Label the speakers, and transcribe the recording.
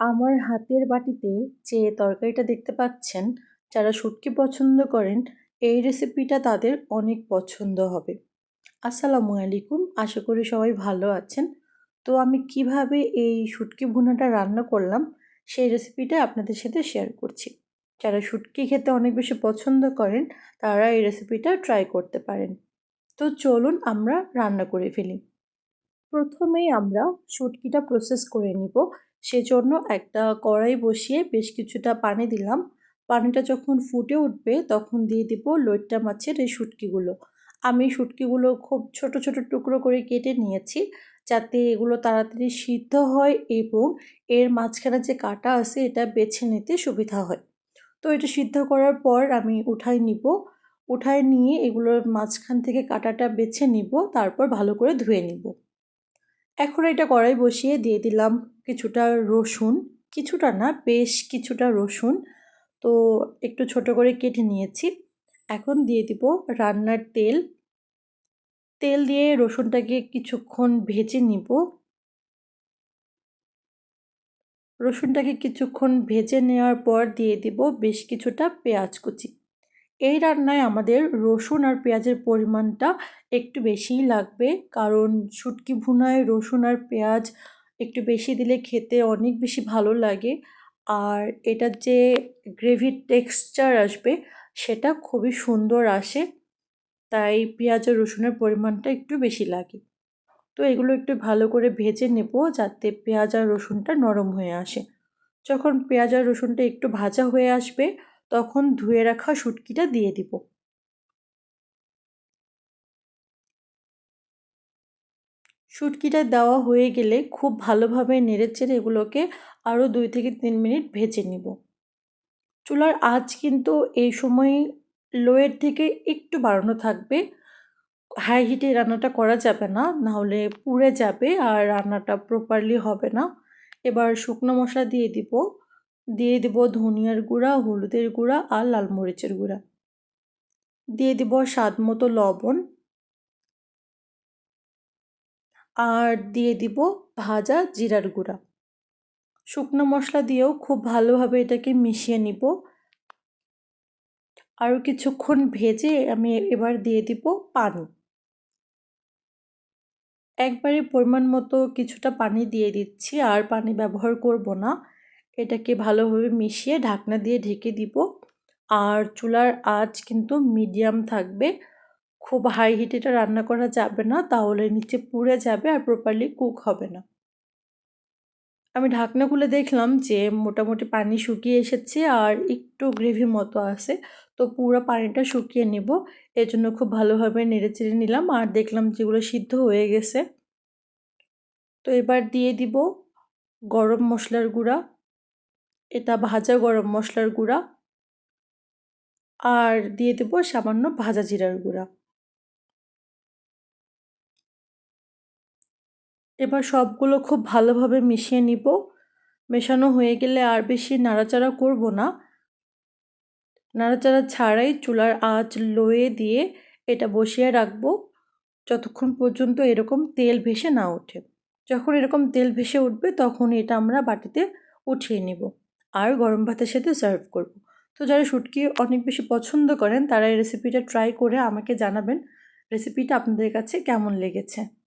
Speaker 1: আমার হাতের বাটিতে যে তরকারিটা দেখতে পাচ্ছেন, যারা শুটকি পছন্দ করেন, এই রেসিপিটা তাদের অনেক পছন্দ হবে। আসসালামু আলাইকুম, আশা করি সবাই ভালো আছেন। তো আমি কীভাবে এই শুটকি ভুনাটা রান্না করলাম, সেই রেসিপিটা আপনাদের সাথে শেয়ার করছি। যারা শুটকি খেতে অনেক বেশি পছন্দ করেন, তারা এই রেসিপিটা ট্রাই করতে পারেন। তো চলুন আমরা রান্না করে ফেলি। প্রথমেই আমরা শুটকিটা প্রসেস করে নিব। সেজন্য একটা কড়াই বসিয়ে বেশ কিছুটা পানি দিলাম। পানিটা যখন ফুটে উঠবে তখন দিয়ে দিব লইট্টা মাছের এই শুটকিগুলো। আমি শুটকিগুলো খুব ছোট ছোট টুকরো করে কেটে নিয়েছি যাতে এগুলো তাড়াতাড়ি সিদ্ধ হয় এবং এর মাঝখানে যে কাটা আছে এটা বেছে নিতে সুবিধা হয়। তো এটা সিদ্ধ করার পর আমি উঠাই নিব। উঠায় নিয়ে এগুলোর মাঝখান থেকে কাটাটা বেছে নিব, তারপর ভালো করে ধুয়ে নিব। এখন এটা কড়াই বসিয়ে দিয়ে দিলাম কিছুটা রসুন, কিছুটা না, বেশ কিছুটা রসুন। তো একটু ছোট করে কেটে নিয়েছি। এখন দিয়ে দিব রান্নার তেল। তেল দিয়ে রসুনটাকে কিছুক্ষণ ভেজে নিব। রসুনটাকে কিছুক্ষণ ভেজে নেওয়ার পর দিয়ে দিব বেশ কিছুটা পেঁয়াজ কুচি। এই রান্নায় আমাদের রসুন আর পেঁয়াজের পরিমাণটা একটু বেশিই লাগবে। কারণ শুটকি ভুনায় রসুন আর পেঁয়াজ একটু বেশি দিলে খেতে অনেক বেশি ভালো লাগে। আর এটার যে গ্রেভির টেক্সচার আসবে, সেটা খুবই সুন্দর আসে। তাই পেঁয়াজ আর রসুনের পরিমাণটা একটু বেশি লাগে। তো এগুলো একটু ভালো করে ভেজে নেব যাতে পেঁয়াজ আর রসুনটা নরম হয়ে আসে। যখন পেঁয়াজ আর রসুনটা একটু ভাজা হয়ে আসবে তখন ধুয়ে রাখা শুটকিটা দিয়ে দিব। শুটকিটা দেওয়া হয়ে গেলে খুব ভালোভাবে নেড়েচেড়ে এগুলোকে আরও দুই থেকে তিন মিনিট ভেজে নিব। চুলার আঁচ কিন্তু এই সময় লোয়ের থেকে একটু বাড়ানো থাকবে। হাই হিটে রান্নাটা করা যাবে না, নাহলে পুড়ে যাবে আর রান্নাটা প্রপারলি হবে না। এবার শুকনো মশলা দিয়ে দিব। দিয়ে দিব ধনিয়ার গুঁড়া, হলুদের গুঁড়া আর লাল মরিচের গুঁড়া। দিয়ে দিব স্বাদ মতো লবণ। আর দিয়ে দিব ভাজা জিরার গুঁড়া। শুকনো মশলা দিয়েও খুব ভালোভাবে এটাকে মিশিয়ে নিব। আরও কিছুক্ষণ ভেজে আমি এবার দিয়ে দিব পানি। একবারে পরিমাণ মতো কিছুটা পানি দিয়ে দিচ্ছি। আর পানি ব্যবহার করব না। এটাকে ভালোভাবে মিশিয়ে ঢাকনা দিয়ে ঢেকে দিব। আর চুলার আঁচ কিন্তু মিডিয়াম থাকবে। খুব হাই হিটে এটা রান্না করা যাবে না, তাহলে নিচে পুড়ে যাবে আর প্রপারলি কুক হবে না। আমি ঢাকনা খুলে দেখলাম যে মোটামুটি পানি শুকিয়ে এসেছে আর একটু গ্রেভি মতো আছে। তো পুরো পানিটা শুকিয়ে নেব। এর জন্য খুব ভালোভাবে নেড়ে চেড়ে নিলাম আর দেখলাম যেগুলো সিদ্ধ হয়ে গেছে। তো এবার দিয়ে দিব গরম মশলার গুঁড়া। এটা ভাজা গরম মশলার গুঁড়া আর দিয়ে দেবো সামান্য ভাজা জিরার গুঁড়া। এবার সবগুলো খুব ভালোভাবে মিশিয়ে নিব। মেশানো হয়ে গেলে আর বেশি নাড়াচাড়া করব না। নাড়াচাড়া ছাড়াই চুলার আঁচ লোয়ে দিয়ে এটা বসিয়ে রাখব যতক্ষণ পর্যন্ত এরকম তেল ভেসে না ওঠে। যখন এরকম তেল ভেসে উঠবে তখন এটা আমরা বাটিতে উঠিয়ে নিব। আর গরম ভাতের সাথে সার্ভ করব। তো যারা শুটকি অনেক বেশি পছন্দ করেন, তারা এই রেসিপিটা ট্রাই করে আমাকে জানাবেন। রেসিপিটা আপনাদের কাছে কেমন লেগেছে?